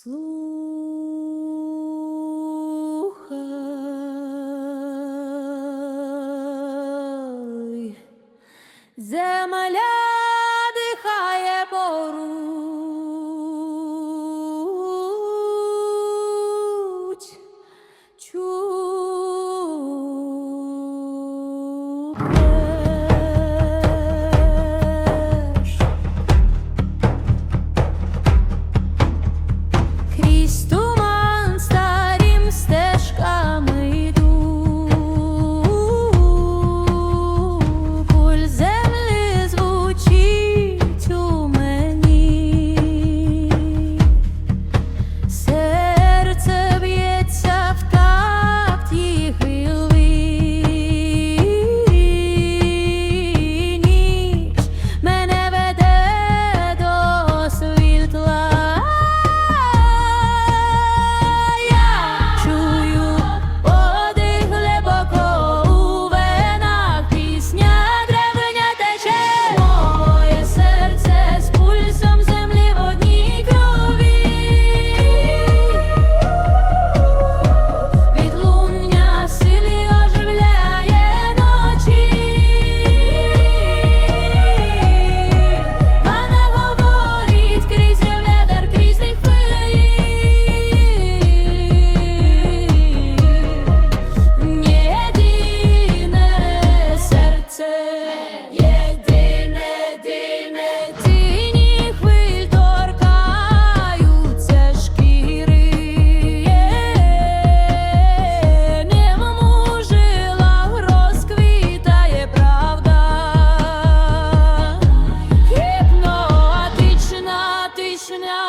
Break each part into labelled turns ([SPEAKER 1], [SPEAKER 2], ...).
[SPEAKER 1] Слухай, земля.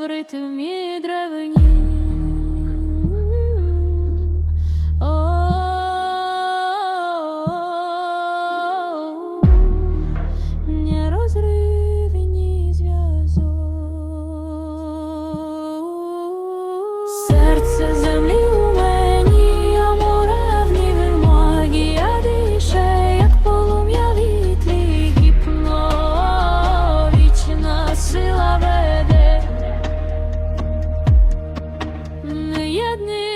[SPEAKER 1] врити в мій древені. seni